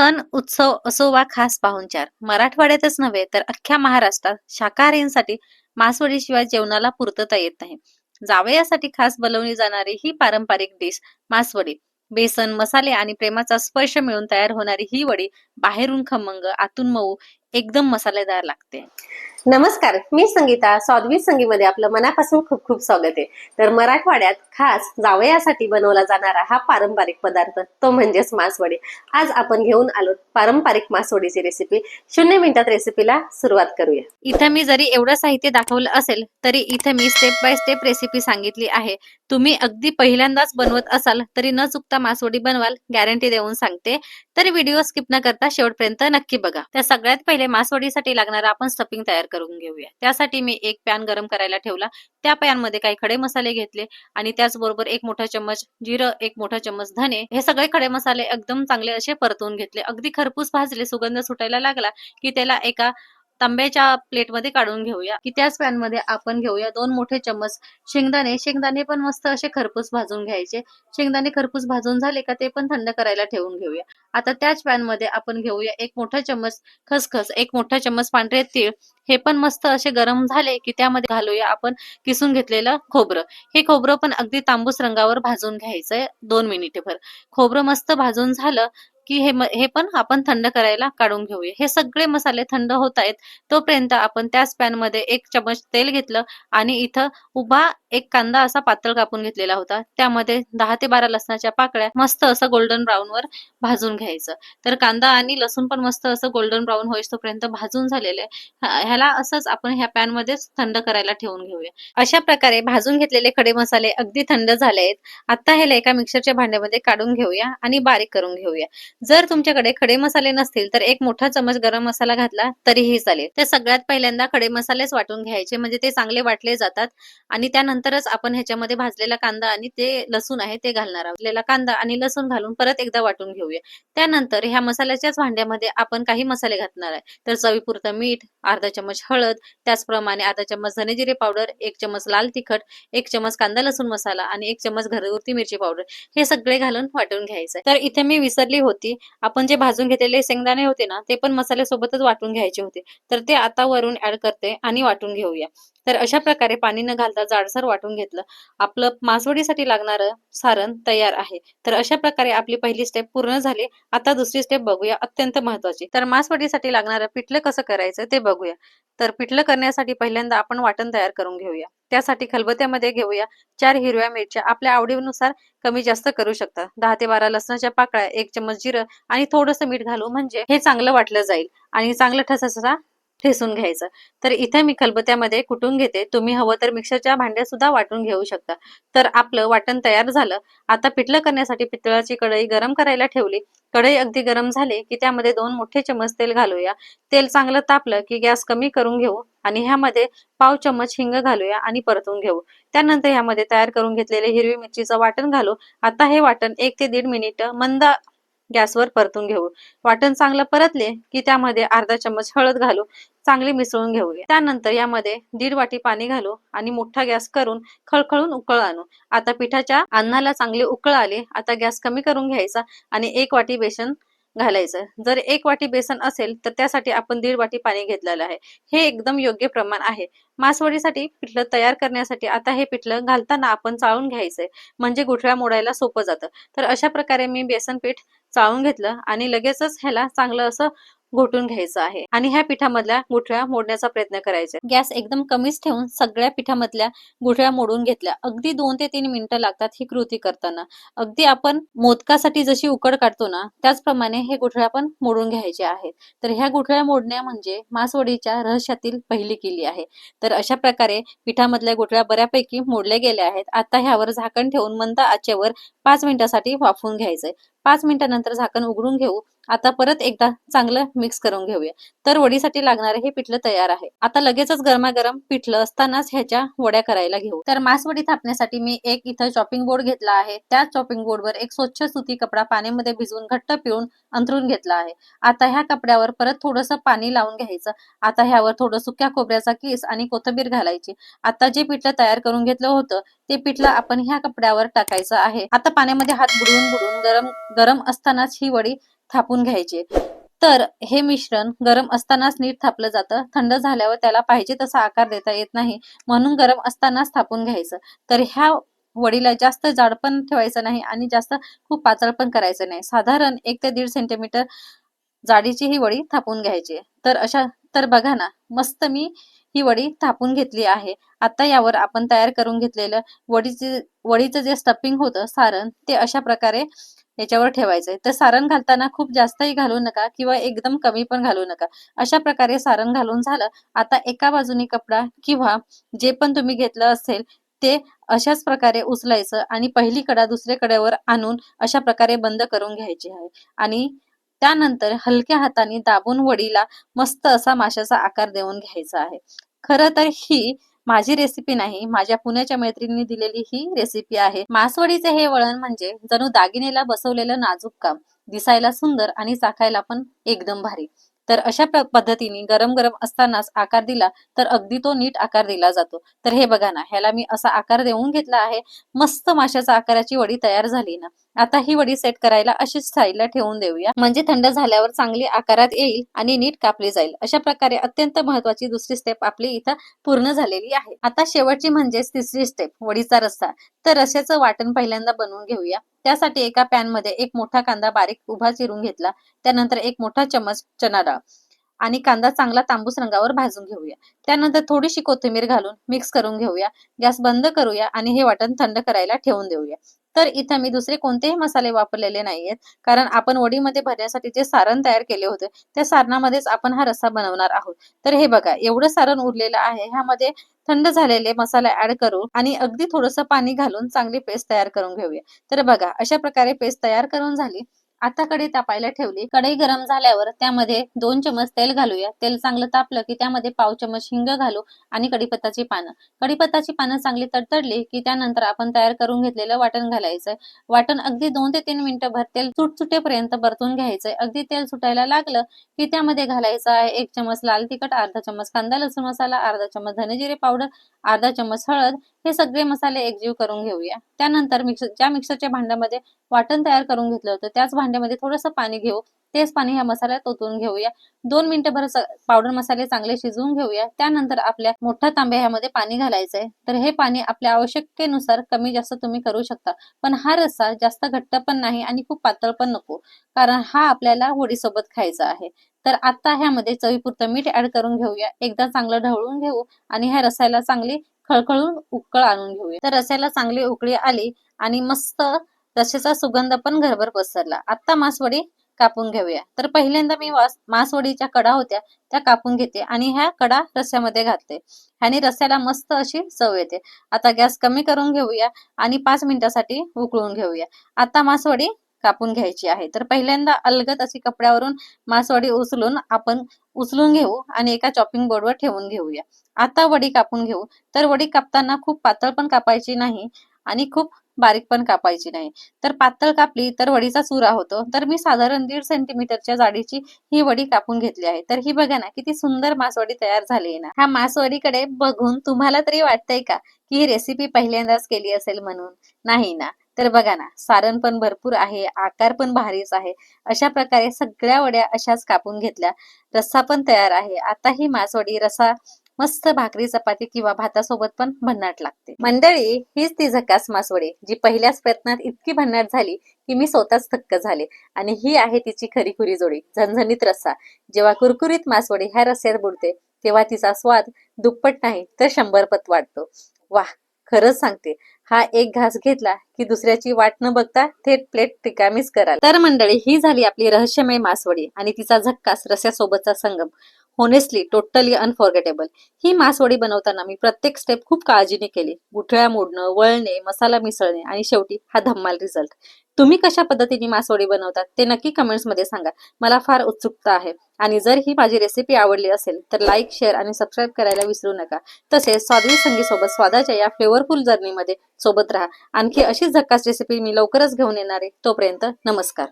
सण उत्सव असो वा खास पाहुणचार. मराठवाड्यातच नव्हे तर अख्ख्या महाराष्ट्रात शाकाहारींसाठी मासवडीशिवाय जेवणाला पूर्तता येत नाही. जावयासाठी खास बनवली जाणारी ही पारंपरिक डिश मासवडी. बेसन मसाले आणि प्रेमाचा स्पर्श मिळून तयार होणारी ही वडी बाहेरून खमंग आतून मऊ एकदम मसालेदार लागते. नमस्कार मी संगीता स्वादवी संगीमध्ये आपलं मनापासून खूप खूप स्वागत आहे. तर मराठवाड्यात खास जावयासाठी बनवला जाणारा हा पारंपरिक पदार्थ तो म्हणजेच मासवडी. आज आपण घेऊन आलो पारंपरिक मासवडीची रेसिपी शून्य मिनिटात रेसिपीला सुरुवात करूया. इथं मी जरी एवढं साहित्य दाखवलं असेल तरी इथं मी स्टेप बाय स्टेप रेसिपी सांगितली आहे. तुम्ही अगदी पहिल्यांदाच बनवत असाल तरी न चुकता मासवडी बनवाल गॅरंटी देऊन सांगते. तर व्हिडिओ स्किप न करता शेवटपर्यंत नक्की बघा. त्या सगळ्यात पहिले मासवडीसाठी लागणारा आपण स्टफिंग तयार करून घेऊया. त्यासाठी मी एक पॅन गरम करायला ठेवला. त्या पॅनमध्ये काही खडे मसाले घेतले आणि त्याचबरोबर एक मोठा चम्मच जिरं एक मोठा चम्मच धने हे सगळे खडे मसाले एकदम चांगले असे परतवून घेतले. अगदी खरपूस भाजले सुगंध सुटायला लागला की त्याला एका तांब्याच्या प्लेटमध्ये काढून घेऊया. की त्याच पॅनमध्ये आपण घेऊया दोन मोठे चम्मच शेंगदाणे. शेंगदाणे पण मस्त असे खरपूस भाजून घ्यायचे. शेंगदाणे खरपूस भाजून झाले का ते पण थंड करायला ठेवून घेऊया. आता त्याच पॅनमध्ये आपण घेऊया एक मोठा चम्मच खसखस एक मोठा चम्मच पांढरे तीळ. हे पण मस्त असे गरम झाले की त्यामध्ये घालूया आपण किसून घेतलेलं खोबरं. हे खोबरं पण अगदी तांबूस रंगावर भाजून घ्यायचंय दोन मिनिटेभर. खोबरं मस्त भाजून झालं की हे हे पण आपण थंड करायला काढून घेऊया. हे सगळे मसाले थंड होत आहेत तोपर्यंत आपण त्याच पॅनमध्ये एक चमच तेल घेतलं आणि इथं उभा एक कांदा असा पातळ कापून घेतलेला होता. त्यामध्ये दहा ते बारा लसणाच्या पाकळ्या मस्त असं गोल्डन ब्राऊन वर भाजून घ्यायचं. तर कांदा आणि लसूण पण मस्त असं गोल्डन ब्राऊन होईस्तोपर्यंत भाजून झालेले. ह्याला असंच आपण ह्या पॅन मध्येच थंड करायला ठेवून घेऊया. अशा प्रकारे भाजून घेतलेले खडे मसाले अगदी थंड झाले आहेत आता ह्याला एका मिक्सरच्या भांड्यामध्ये काढून घेऊया आणि बारीक करून घेऊया. जर तुमच्याकडे खडे मसाले नसतील तर एक मोठा चमच गरम मसाला घातला तरीही चालेल. तर सगळ्यात पहिल्यांदा खडे मसालेच वाटून घ्यायचे म्हणजे ते चांगले वाटले जातात. आणि त्यानंतरच आपण ह्याच्यामध्ये भाजलेला कांदा आणि ते लसूण आहे ते घालणार आहोत. कांदा आणि लसूण घालून परत एकदा वाटून घेऊया. त्यानंतर ह्या मसाल्याच्याच भांड्यामध्ये आपण काही मसाले घातणार आहे. तर चवीपुरतं मीठ अर्धा चमच हळद त्याचप्रमाणे अर्धा चमच धने जिरे पावडर एक चमच लाल तिखट एक चमच कांदा लसूण मसाला आणि एक चमच घरगुती मिरची पावडर. हे सगळे घालून वाटून घ्यायचं तर इथे मी विसरली होती. आपण जे भाजून घेतलेले शेंगदाणे होते ना ते पण मसाल्यासोबतच वाटून घ्यायचे होते. तर ते आता वरून ऍड करते आणि वाटून घेऊया. तर अशा प्रकारे पाणी न घालता जाडसर वाटून घेतलं. आपलं मासवडीसाठी लागणारं सारण तयार आहे. तर अशा प्रकारे आपली पहिली स्टेप पूर्ण झाली. आता दुसरी स्टेप बघूया अत्यंत महत्वाची. तर मासवडीसाठी लागणारं पिठलं कसं करायचं ते बघूया. तर पिठलं करण्यासाठी पहिल्यांदा आपण वाटण तयार करून घेऊया. त्यासाठी खलबत्यामध्ये घेऊया. चार हिरव्या मिरच्या आपल्या आवडीनुसार कमी जास्त करू शकता. दहा ते बारा लसणाच्या पाकळ्या एक चमच जिरं आणि थोडंसं मीठ घालू म्हणजे हे चांगलं वाटलं जाईल. आणि चांगलं ठसा ठेसून घ्यायचं. तर इथे मी खलबत्यामध्ये कुटून घेते. तुम्ही हवं तर मिक्सरच्या भांड्या सुद्धा वाटून घेऊ शकता. तर आपलं वाटण तयार झालं. आता पिठलं करण्यासाठी पितळाची कढई गरम करायला ठेवली. कढई अगदी गरम झाली की त्यामध्ये दोन मोठे चमच तेल घालूया. तेल चांगलं तापलं की गॅस कमी करून घेऊ आणि ह्यामध्ये पाव चमच हिंग घालूया आणि परतून घेऊ. त्यानंतर ह्यामध्ये तयार करून घेतलेले हिरवी मिरचीचं वाटण घालू. आता हे वाटण एक ते दीड मिनिट मंद गॅसवर परतून घेऊ. वाटण चांगलं परतले की त्यामध्ये अर्धा चमच हळद घालू. चांगली मिसळून घेऊया त्यानंतर यामध्ये दीड वाटी पाणी घालू आणि मोठा गॅस करून खळखळून उकळ आणू. आता पिठाच्या अन्नाला चांगली उकळ आली आता गॅस कमी करून घ्यायचा आणि एक वाटी बेसन घालायचं. जर एक वाटी बेसन असेल तर त्यासाठी आपण दीड वाटी पाणी घेतलेलं आहे. हे एकदम योग्य प्रमाण आहे. मासवडीसाठी पिठलं तयार करण्यासाठी आता हे पिठलं घालताना आपण चाळून घ्यायचंय. म्हणजे गुठळ्या मोडायला सोपं जातं. तर अशा प्रकारे मी बेसन पीठ चाळून घेतलं आणि लगेचच ह्याला चांगलं असं घोटून घ्यायचं आहे. आणि ह्या पिठामधल्या गुठळ्या मोडण्याचा प्रयत्न करायचा. गॅस एकदम कमीच ठेवून सगळ्या पिठामधल्या गुठळ्या मोडून घेतल्या. अगदी दोन ते तीन मिनिटं लागतात ही कृती करताना. अगदी आपण मोदकासाठी जशी उकड काढतो ना त्याचप्रमाणे हे गुठळ्या पण मोडून घ्यायचे आहेत. तर ह्या गुठळ्या मोडण्या म्हणजे मासवडीच्या रहस्यातील पहिली किल्ली आहे. तर अशा प्रकारे पिठामधल्या गुठळ्या बऱ्यापैकी मोडल्या गेल्या आहेत. आता ह्यावर झाकण ठेवून मंद आचेवर पाच मिनिटासाठी वाफवून घ्यायचंय. पाच मिनिटानंतर झाकण उघडून घेऊ. आता परत एकदा चांगलं मिक्स करून घेऊया. तर वडीसाठी लागणारे हे पिठलं तयार आहे. आता लगेचच गरमागरम पिठलं असतानाच ह्याच्या वड्या करायला घेऊ. तर मासवडी थापण्यासाठी मी एक इथं चॉपिंग बोर्ड घेतला आहे. त्या चॉपिंग बोर्डवर एक स्वच्छ सुती कपडा पाण्यामध्ये भिजवून घट्ट पिळून अंथरून घेतला आहे. आता ह्या कपड्यावर परत थोडंसं पाणी लावून घ्यायचं. आता ह्यावर थोडं सुक्या खोबऱ्याचा किस आणि कोथंबीर घालायची. आता जे पिठलं तयार करून घेतलं होतं ते पिठलं आपण ह्या कपड्यावर टाकायचं आहे. आता पाण्यामध्ये हात बुडवून बुडवून गरम गरम असतानाच ही वडी थापून घ्यायचे. तर हे मिश्रण गरम असतानाच नीट थापलं जातं. थंड झाल्यावर त्याला पाहिजे तसा आकार देता येत नाही. म्हणून गरम असतानाच थापून घ्यायचं. तर ह्या वडीला जास्त जाड पण ठेवायचं नाही आणि जास्त खूप पातळ पण करायचं नाही. साधारण एक ते दीड सेंटीमीटर जाडीची ही वडी थापून घ्यायची. तर अशा तर बघा ना मस्त मी ही वडी थापून घेतली आहे. आता यावर आपण तयार करून घेतलेलं वडीचे वडीचं जे स्टफिंग होतं सारण ते अशा प्रकारे याच्यावर ठेवायचंय. तर सारण घालताना खूप जास्तही घालू नका किंवा एकदम कमी पण घालू नका. अशा प्रकारे सारण घालून झालं आता एका बाजूनी कपडा किंवा जे पण तुम्ही घेतलं असेल ते अशाच प्रकारे उचलायचं आणि पहिली कडा दुसऱ्या कड्यावर आणून अशा प्रकारे बंद करून घ्यायची आहे. आणि त्यानंतर हलक्या हाताने दाबून वडीला मस्त असा माशाचा आकार देऊन घ्यायचा आहे. खर तर ही माझी रेसिपी नाही माझ्या पुण्याच्या मैत्रिणींनी दिलेली ही रेसिपी आहे. मासवडीचे हे वळण म्हणजे जणू दागिनेला बसवलेलं नाजूक काम दिसायला सुंदर आणि चाखायला पण एकदम भारी. तर अशा पद्धतीने गरम गरम असतानाच आकार दिला तर अगदी तो नीट आकार दिला जातो. तर हे बघा ना ह्याला मी असा आकार देऊन घेतला आहे मस्त माशाचा आकाराची वडी तयार झाली ना. आता ही वडी सेट करायला अशीच साईडला ठेवून देऊया. म्हणजे थंड झाल्यावर चांगली आकारात येईल आणि नीट कापली जाईल. अशा प्रकारे अत्यंत महत्वाची दुसरी स्टेप आपली इथं पूर्ण झालेली आहे. आता शेवटची म्हणजेच तिसरी स्टेप वडीचा रस्सा. तर रस्स्याचं वाटण पहिल्यांदा बनवून घेऊया. त्यासाठी एका पॅनमध्ये एक मोठा कांदा बारीक उभा चिरून घेतला. त्यानंतर एक मोठा चमच चना डाळ आणि कांदा चांगला तांबूस रंगावर भाजून घेऊया. त्यानंतर थोडीशी कोथिंबीर घालून मिक्स करून घेऊया. गॅस बंद करूया आणि हे वाटण थंड करायला ठेवून देऊया. तर इथं मी दुसरे कोणतेही मसाले वापरलेले नाहीयेत. कारण आपण वडीमध्ये भरण्यासाठी जे सारण तयार केले होते त्या सारणामध्येच आपण हा रस्सा बनवणार आहोत. तर हे बघा एवढं सारण उरलेलं आहे. ह्यामध्ये थंड झालेले मसाले ऍड करू आणि अगदी थोडंसं पाणी घालून चांगली पेस्ट तयार करून घेऊया. तर बघा अशा प्रकारे पेस्ट तयार करून झाली. आता कढई तापायला ठेवली. कढई गरम झाल्यावर त्यामध्ये दोन चमच तेल घालूया. तेल चांगलं तापलं की त्यामध्ये पाव चमच हिंग घालू आणि कढीपत्ताची पानं. कढीपत्ताची पानं चांगली तडतडली की त्यानंतर आपण तयार करून घेतलेलं वाटण घालायचंय. वाटण अगदी दोन ते तीन मिनिटं भर तेल सुटसुटेपर्यंत परतून घ्यायचंय. अगदी तेल सुटायला लागलं की त्यामध्ये घालायचं आहे एक चमच लाल तिखट अर्धा चमच कांदा लसूण मसाला अर्धा चमच धनेजिरे पावडर अर्धा चमच हळद हे सगळे मसाले एकजीव करून घेऊया. त्यानंतर मिक्सर ज्या मिक्सरच्या भांड्यामध्ये वाटण तयार करून घेतलं होतं त्याच भांड्यामध्ये थोडंसं पाणी घेऊ. तेच पाणी ह्या मसाल्यात ओतून घेऊया. दोन मिनिटं भर पावडर मसाले चांगले शिजवून घेऊया. त्यानंतर आपल्या मोठ्या तांब्या ह्यामध्ये पाणी घालायचंय. तर हे पाणी आपल्या आवश्यकतेनुसार कमी जास्त तुम्ही करू शकता. पण हा रस्सा जास्त घट्ट पण नाही आणि खूप पातळ पण नको. कारण हा आपल्याला होडीसोबत खायचा आहे. तर आता ह्यामध्ये चवीपुरतं मीठ ऍड करून घेऊया. एकदा चांगलं ढवळून घेऊ आणि ह्या रसायला चांगली खळखळून उकळ आणून घेऊया. तर रस्याला चांगली उकळी आली आणि मस्त रस्स्याचा सुगंध पण घरभर पसरला. आता मासवडी कापून घेऊया. तर पहिल्यांदा मी मासवडीच्या कडा होत्या त्या कापून घेते आणि ह्या कडा रस्यामध्ये घालते. ह्याने रस्स्याला मस्त अशी चव येते. आता गॅस कमी करून घेऊया आणि पाच मिनिटासाठी उकळून घेऊया. आता मासवडी कापून घ्यायची आहे. तर पहिल्यांदा अलगद अशी कपड्यावरून मासवडी उचलून आपण उचलून घेऊ आणि एका चॉपिंग बोर्डवर ठेवून घेऊया. आता वडी कापून घेऊ. तर वडी कापताना खूप पातळ पण कापायची नाही आणि खूप बारीक पण कापायची नाही. तर पातळ कापली तर वडीचा चुरा होतो. तर मी साधारण दीड सेंटीमीटरच्या जाडीची ही वडी कापून घेतली आहे. तर ही बघा ना किती सुंदर मासवडी तयार झाली ना. ह्या मासवडीकडे बघून तुम्हाला तरी वाटतंय का की ही रेसिपी पहिल्यांदाच केली असेल म्हणून? नाही ना. तर बघा ना सारण पण भरपूर आहे आकार पण भारीच आहे. अशा प्रकारे सगळ्या वड्या अशाच कापून घेतल्या. रस्सा पण तयार आहे. आता ही मासवडी रसा मस्त भाकरी चपाती किंवा भातासोबत पण भन्नाट लागते. मंडळी हीच ती झकास मासवडी जी पहिल्याच प्रयत्नात इतकी भन्नाट झाली की मी स्वतःच थक्क झाले. आणि ही आहे तिची खरी खुरी जोडी झणझणीत रस्सा. जेव्हा कुरकुरीत मासवडी ह्या रस्स्यात बुडते तेव्हा तिचा स्वाद दुप्पट नाही तर शंभर वाढतो. वाटतो वाह खरंच सांगते. हा एक घास घेतला की दुसऱ्याची वाट न बघता थेट प्लेट रिकामीच कराल. तर मंडळी ही झाली आपली रहस्यमय मासवडी आणि तिचा झक्कास रस्यासोबतचा संगम. होनेस्टली टोटली अनफॉर्गेटेबल ही मासवडी बनवताना मी प्रत्येक स्टेप खूप काळजीने केली. गुठळ्या मोडणं वळणे मसाला मिसळणे आणि शेवटी हा धम्माल रिझल्ट तुम्ही कशा पद्धतीने मासवडी बनवतात ते नक्की कमेंट्समध्ये सांगा. मला फार उत्सुकता आहे. आणि जर ही माझी रेसिपी आवडली असेल तर लाईक शेअर आणि सबस्क्राईब करायला विसरू नका. तसेच स्वादवी संगीसोबत स्वादाच्या या फ्लेवरफुल जर्नीमध्ये सोबत राहा. आणखी अशीच झक्कास रेसिपी मी लवकरच घेऊन येणार आहे. तोपर्यंत नमस्कार.